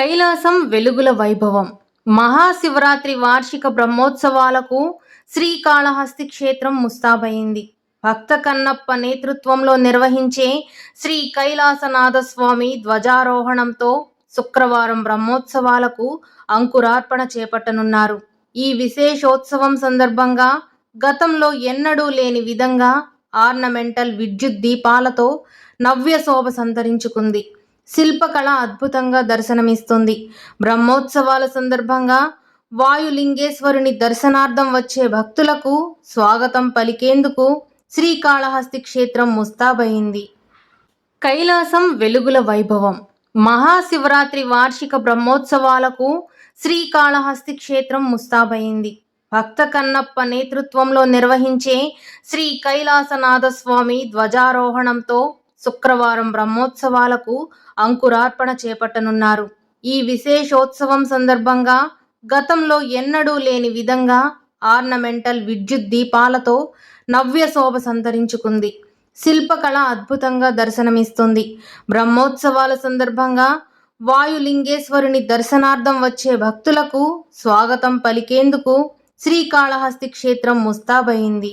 కైలాసం వెలుగుల వైభవం. మహాశివరాత్రి వార్షిక బ్రహ్మోత్సవాలకు శ్రీకాళహస్తి క్షేత్రం ముస్తాబైంది భక్త కన్నప్ప నేతృత్వంలో నిర్వహించే శ్రీ కైలాసనాథస్వామి ధ్వజారోహణంతో శుక్రవారం బ్రహ్మోత్సవాలకు అంకురార్పణ చేపట్టనున్నారు. ఈ విశేషోత్సవం సందర్భంగా గతంలో ఎన్నడూ లేని విధంగా ఆర్నమెంటల్ విద్యుత్ దీపాలతో నవ్య శోభ సంతరించుకుంది. శిల్పకళ అద్భుతంగా దర్శనమిస్తుంది. బ్రహ్మోత్సవాల సందర్భంగా వాయులింగేశ్వరుని దర్శనార్థం వచ్చే భక్తులకు స్వాగతం పలికేందుకు శ్రీకాళహస్తి క్షేత్రం ముస్తాబయింది. కైలాసం వెలుగుల వైభవం. మహాశివరాత్రి వార్షిక బ్రహ్మోత్సవాలకు శ్రీకాళహస్తి క్షేత్రం ముస్తాబైంది భక్త కన్నప్ప నేతృత్వంలో నిర్వహించే శ్రీ కైలాసనాథ స్వామి ధ్వజారోహణంతో శుక్రవారం బ్రహ్మోత్సవాలకు అంకురార్పణ చేపట్టనున్నారు. ఈ విశేషోత్సవం సందర్భంగా గతంలో ఎన్నడూ లేని విధంగా ఆర్నమెంటల్ విద్యుత్ దీపాలతో నవ్య శోభ సంతరించుకుంది. శిల్పకళ అద్భుతంగా దర్శనమిస్తుంది. బ్రహ్మోత్సవాల సందర్భంగా వాయులింగేశ్వరుని దర్శనార్థం వచ్చే భక్తులకు స్వాగతం పలికేందుకు శ్రీకాళహస్తి క్షేత్రం ముస్తాబైంది